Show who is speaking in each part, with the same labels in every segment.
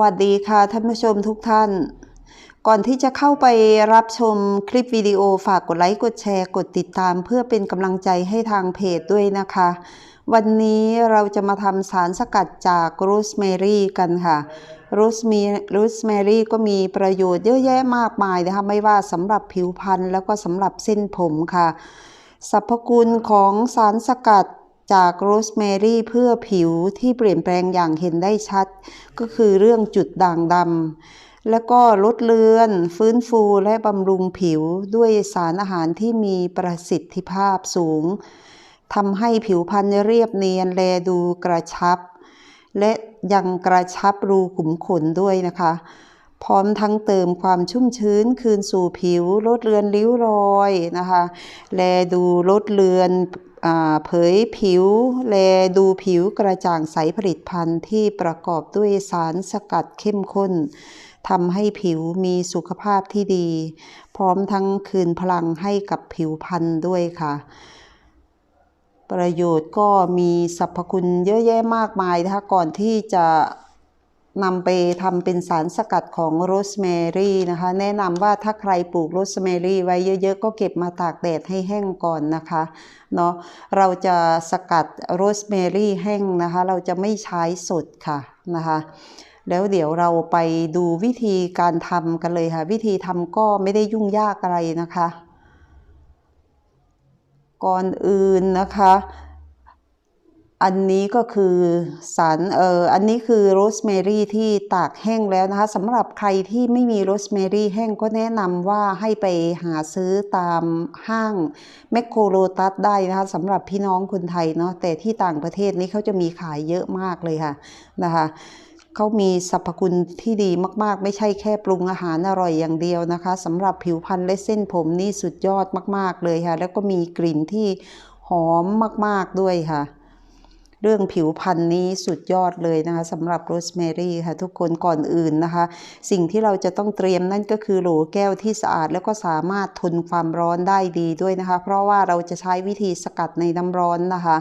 Speaker 1: วัสดีค่ะท่านผู้ชมทุกท่าน ก่อนที่จะเข้าไปรับชมคลิปวิดีโอฝากกดไลค์กดแชร์กดติดตาม เพื่อเป็นกำลังใจให้ทางเพจด้วยนะคะ วันนี้เราจะมาทำสารสกัดจากโรสแมรี่กันค่ะโรสมีโรสแมรี่ก็มีประโยชน์เยอะแยะมากมายนะคะไม่ว่าสำหรับผิวพรรณแล้วก็สำหรับเส้นผมค่ะสรรพคุณของสารสกัด จากโรสแมรี่เพื่อผิวที่เปลี่ยนแปลงอย่างเห็นได้ชัด ก็คือเรื่องจุดด่างดำแล้วก็ลดเลือน ฟื้นฟูและบำรุงผิวด้วยสารอาหารที่มีประสิทธิภาพสูงทำให้ผิวพรรณเรียบเนียนแลดูกระชับ และยังกระชับรูขุมขนด้วยนะคะ พร้อมทั้งเติมความชุ่มชื้นคืนสู่ผิว ลดเลือนริ้วรอยนะคะ แลดูลดเลือน เผยผิว แลดูผิวกระจ่างใสผลิตภัณฑ์ที่ประกอบด้วยสารสกัดเข้มข้นทำให้ผิวมีสุขภาพที่ดี พร้อมทั้งคืนพลังให้กับผิวพรรณด้วยค่ะ ประโยชน์ก็มีสรรพคุณเยอะแยะมากมายนะคะก่อนที่จะ นำไปทำเป็นสารสกัดของโรสแมรี่นะคะ แนะนำว่าถ้าใครปลูกโรสแมรี่ไว้เยอะๆ ก็เก็บมาตากแดดให้แห้งก่อนนะคะเนาะเราจะสกัดโรสแมรี่แห้งนะคะ เราจะไม่ใช้สดค่ะนะคะแล้วเดี๋ยวเราไปดูวิธีการทำกันเลยค่ะ วิธีทำก็ไม่ได้ยุ่งยากอะไรนะคะ ก่อนอื่นนะคะ อันนี้ก็คือสารเอ่ออันนี้คือโรสแมรี่ที่ตากแห้งแล้วนะคะสำหรับใครที่ไม่มีโรสแมรี่แห้งก็แนะนำว่าให้ไปหาซื้อตามห้างแมคโครโลตัสได้นะคะสำหรับพี่น้องคนไทยเนาะแต่ที่ต่างประเทศนี้เขาจะมีขายเยอะมากเลยค่ะนะคะเขามีสรรพคุณที่ดีมากๆ ไม่ใช่แค่ปรุงอาหารอร่อยอย่างเดียวนะคะสำหรับผิวพรรณและเส้นผมนี่สุดยอดมาก ๆเลยค่ะ แล้วก็มีกลิ่นที่หอมมาก ๆด้วยค่ะ เรื่องผิวพรรณนี้สุดยอดเลยนะคะสำหรับโรสแมรี่ค่ะทุกคนก่อนอื่นนะคะ สิ่งที่เราจะต้องเตรียมนั่นก็คือโหลแก้วที่สะอาดแล้วก็สามารถทนความร้อนได้ดีด้วยนะคะ เพราะว่าเราจะใช้วิธีสกัดในน้ำร้อนนะคะ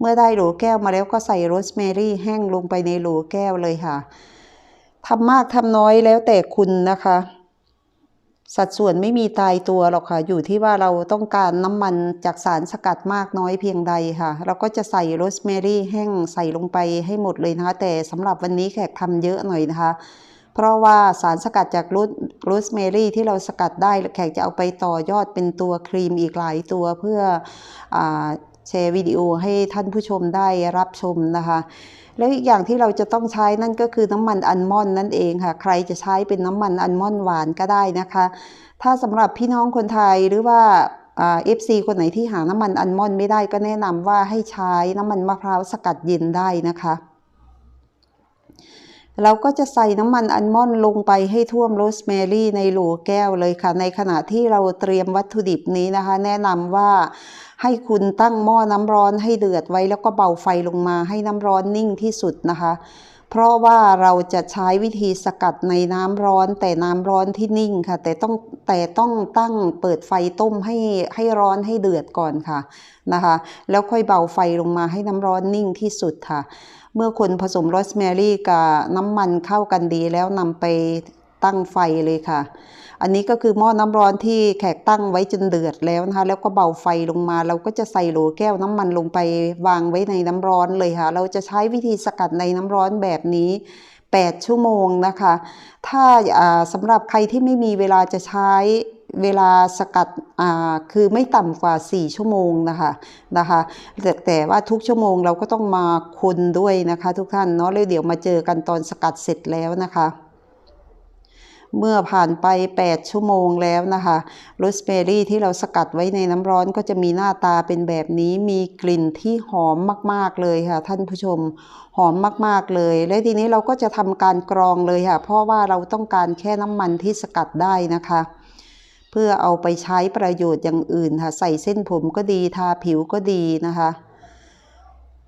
Speaker 1: เมื่อได้โหลแก้วมาแล้วก็ใส่โรสแมรี่แห้งลงไปในโหลแก้วเลยค่ะทำมากทำน้อยแล้วแต่คุณนะคะ สัดส่วนไม่มีตายตัวหรอกค่ะ อยู่ที่ว่าเราต้องการน้ำมันจากสารสกัดมากน้อยเพียงใดค่ะ เราก็จะใส่โรสแมรี่แห้งใส่ลงไปให้หมดเลยนะคะ แต่สำหรับวันนี้แขกทำเยอะหน่อยนะคะ เพราะว่าสารสกัดจากโรสแมรี่ที่เราสกัดได้แขกจะเอาไปต่อยอดเป็นตัวครีมอีกหลายตัวเพื่ออแชร์วิดีโอให้ท่านผู้ชมได้รับชมนะคะ แล้วอีกอย่างที่เราจะต้องใช้นั่นก็คือน้ำมันอัลมอนด์นั่นเองค่ะ ใครจะใช้เป็นน้ำมันอัลมอนด์หวานก็ได้นะคะ ถ้าสำหรับพี่น้องคนไทยหรือว่าเอฟซีคนไหนที่หาน้ำมันอัลมอนด์ไม่ได้ก็แนะนำว่าให้ใช้น้ำมันมะพร้าวสกัดเย็นได้นะคะ เราก็จะใส่น้ำมันอัลมอนด์ลงไปให้ท่วมโรสแมรี่ในโหลแก้วเลยค่ะ ในขณะที่เราเตรียมวัตถุดิบนี้นะคะ แนะนำว่าให้คุณตั้งหม้อน้ำร้อนให้เดือดไว้แล้วก็เบาไฟลงมาให้น้ำร้อนนิ่งที่สุดนะคะ เพราะว่าเราจะใช้วิธีสกัดในน้ำร้อนแต่น้ำร้อนที่นิ่งค่ะ แต่ต้องแต่ต้องตั้งเปิดไฟต้มให้ให้ร้อนให้เดือดก่อนค่ะนะคะ แล้วค่อยเบาไฟลงมาให้น้ำร้อนนิ่งที่สุดค่ะ เมื่อคนผสมโรสแมรี่กับน้ำมันเข้ากันดีแล้วนำไปตั้งไฟเลยค่ะ อันนี้ก็คือหม้อน้ำร้อนที่แขกตั้งไว้จนเดือดแล้วนะคะ แล้วก็เบาไฟลงมา เราก็จะใส่โหลแก้วน้ำมันลงไปวางไว้ในน้ำร้อนเลยค่ะ เราจะใช้วิธีสกัดในน้ำร้อนแบบนี้ 8 ชั่วโมงนะคะ ถ้าสำหรับใครที่ไม่มีเวลาจะใช้เวลาสกัดคือไม่ต่ำกว่า 4 ชั่วโมงนะคะนะคะแต่แต่ว่าทุกชั่วโมงเราก็ต้องมาคนด้วยนะคะ ทุกท่านเนาะแล้วเดี๋ยวมาเจอกันตอนสกัดเสร็จแล้วนะคะ เมื่อผ่านไป 8 ชั่วโมงแล้วนะคะโรสแมรี่ที่เราสกัดไว้ในน้ำร้อนก็จะมีหน้าตาเป็นแบบนี้มีกลิ่นที่หอมมาก ๆเลยค่ะ ท่านผู้ชมหอมมาก ๆเลย และทีนี้เราก็จะทำการกรองเลยค่ะ เพราะว่าเราต้องการแค่น้ำมันที่สกัดได้นะคะเพื่อเอาไปใช้ประโยชน์อย่างอื่นค่ะ ใส่เส้นผมก็ดีทาผิวก็ดีนะคะ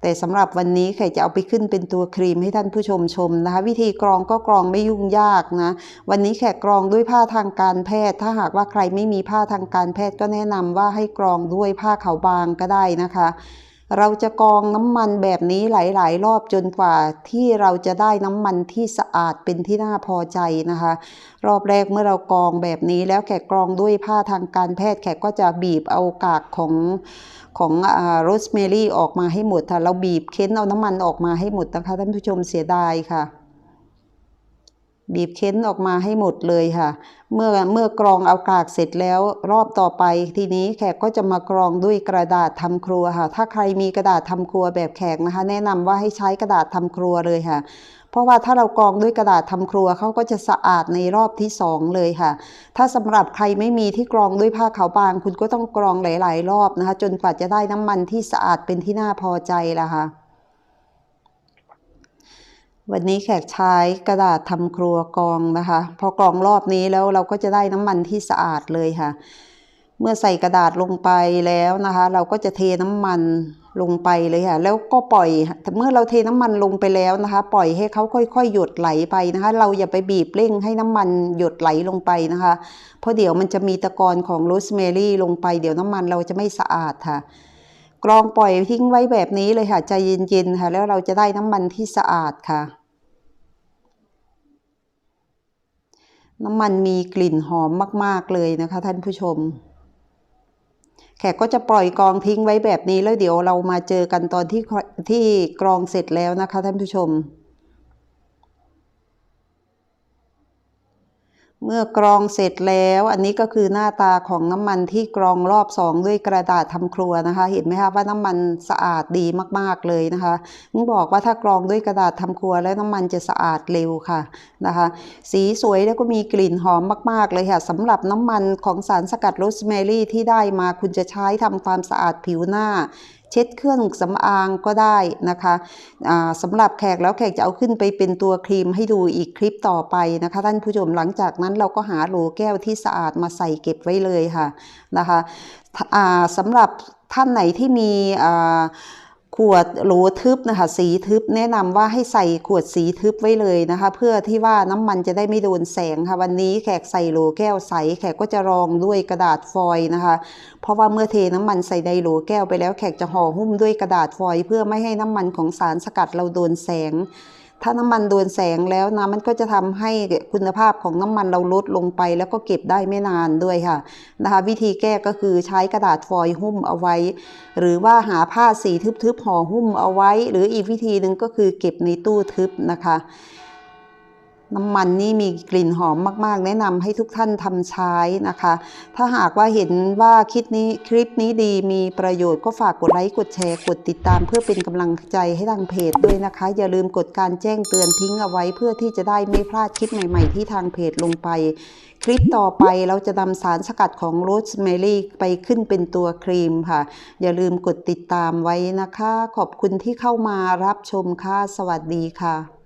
Speaker 1: แต่สำหรับวันนี้ไข่จะเอาไปขึ้นเป็นตัวครีมให้ท่านผู้ชมชมนะคะ วิธีกรองก็กรองไม่ยุ่งยากนะ วันนี้แขกกรองด้วยผ้าทางการแพทย์ ถ้าหากว่าใครไม่มีผ้าทางการแพทย์ก็แนะนำว่าให้กรองด้วยผ้าขาวบางก็ได้นะคะ เราจะกองน้ำมันแบบนี้หลาย ๆ รอบจนกว่าที่เราจะได้น้ำมันที่สะอาดเป็นที่น่าพอใจนะคะ รอบแรกเมื่อเรากองแบบนี้แล้วแขกกรองด้วยผ้าทางการแพทย์แขกก็จะบีบเอากากของของโรสแมรี่ออกมาให้หมดค่ะ เราบีบเค้นเอาน้ำมันออกมาให้หมดนะคะท่านผู้ชมเสียดายค่ะ บีบเค้นออกมาให้หมดเลยค่ะ เมื่อเมื่อกรองเอากากเสร็จแล้วรอบต่อไป ทีนี้แขกก็จะมากรองด้วยกระดาษทำครัวค่ะ ถ้าใครมีกระดาษทำครัวแบบแขกนะคะ แนะนำว่าให้ใช้กระดาษทำครัวเลยค่ะ เพราะว่าถ้าเรากรองด้วยกระดาษทำครัวเขาก็จะสะอาดในรอบที่สองเลยค่ะ ถ้าสำหรับใครไม่มีที่กรองด้วยผ้าขาวบาง คุณก็ต้องกรองหลาย ๆ รอบนะคะ จนกว่าจะได้น้ำมันที่สะอาดเป็นที่น่าพอใจละค่ะ วันนี้แขกใช้กระดาษทำครัวกรองนะคะ พอกรองรอบนี้แล้วเราก็จะได้น้ำมันที่สะอาดเลยค่ะ เมื่อใส่กระดาษลงไปแล้วนะคะ เราก็จะเทน้ำมันลงไปเลยค่ะ แล้วก็ปล่อยเมื่อเราเทน้ำมันลงไปแล้วนะคะ ปล่อยให้เขาค่อยๆ หยดไหลไปนะคะ เราอย่าไปบีบเร่งให้น้ำมันหยดไหลลงไปนะคะ เพราะเดี๋ยวมันจะมีตะกอนของโรสแมรี่ลงไป เดี๋ยวน้ำมันเราจะไม่สะอาดค่ะ กรองปล่อยทิ้งไว้แบบนี้เลยค่ะ ใจเย็นๆค่ะ แล้วเราจะได้น้ำมันที่สะอาดค่ะ น้ำมันมีกลิ่นหอมมาก ๆเลยนะคะ ท่านผู้ชม แขกก็จะปล่อยกรองทิ้งไว้แบบนี้แล้วเดี๋ยวเรามาเจอกันตอนที่ที่กรองเสร็จแล้วนะคะ ท่านผู้ชม เมื่อกรองเสร็จแล้ว อันนี้ก็คือหน้าตาของน้ำมันที่กรองรอบสองด้วยกระดาษทำครัวนะคะ เห็นไหมคะว่าน้ำมันสะอาดดีมากๆเลยนะคะนึกบอกว่าถ้ากรองด้วยกระดาษทำครัวแล้วน้ำมันจะสะอาดเร็วค่ะนะคะ สีสวยแล้วก็มีกลิ่นหอมมาก ๆ เลยค่ะสำหรับน้ำมันของสารสกัดโรสแมรี่ที่ได้มาคุณจะใช้ทำความสะอาดผิวหน้า เช็ดเครื่องสำอางก็ได้นะคะสำหรับแขกแล้วแขกจะเอาขึ้นไปเป็นตัวครีมให้ดูอีกคลิปต่อไปนะคะ ท่านผู้ชมหลังจากนั้นเราก็หาโหลแก้วที่สะอาดมาใส่เก็บไว้เลยค่ะนะคะสำหรับท่านไหนที่มีอ่า ขวดโหลทึบนะคะ สีทึบแนะนำว่าให้ใส่ขวดสีทึบไว้เลยนะคะ เพื่อที่ว่าน้ำมันจะได้ไม่โดนแสงค่ะ วันนี้แขกใส่โหลแก้วใส แขกก็จะรองด้วยกระดาษฟอยล์นะคะ เพราะว่าเมื่อเทน้ำมันใส่ในโหลแก้วไปแล้วแขกจะห่อหุ้มด้วยกระดาษฟอยล์เพื่อไม่ให้น้ำมันของสารสกัดเราโดนแสง ถ้าน้ำมันโดนแสงแล้วนะมันก็จะทำให้คุณภาพของน้ำมันเราลดลงไป แล้วก็เก็บได้ไม่นานด้วยค่ะนะคะ วิธีแก้ก็คือใช้กระดาษฟอยล์หุ้มเอาไว้ หรือว่าหาผ้าสีทึบๆห่อหุ้มเอาไว้ หรืออีกวิธีหนึ่งก็คือเก็บในตู้ทึบนะคะ น้ำมันนี่มีกลิ่นหอมมาก ๆ แนะนำให้ทุกท่านทำใช้นะคะ ถ้าหากว่าเห็นว่าคลิปนี้คลิปนี้ดีมีประโยชน์ก็ฝากกดไลค์กดแชร์กดติดตาม เพื่อเป็นกำลังใจให้ทางเพจด้วยนะคะ อย่าลืมกดการแจ้งเตือนทิ้งเอาไว้เพื่อที่จะได้ไม่พลาดคลิปใหม่ ๆ ที่ทางเพจลงไป คลิปต่อไปเราจะนำสารสกัดของโรสแมรี่ไปขึ้นเป็นตัวครีมค่ะ อย่าลืมกดติดตามไว้นะคะ ขอบคุณที่เข้ามารับชมค่ะ สวัสดีค่ะ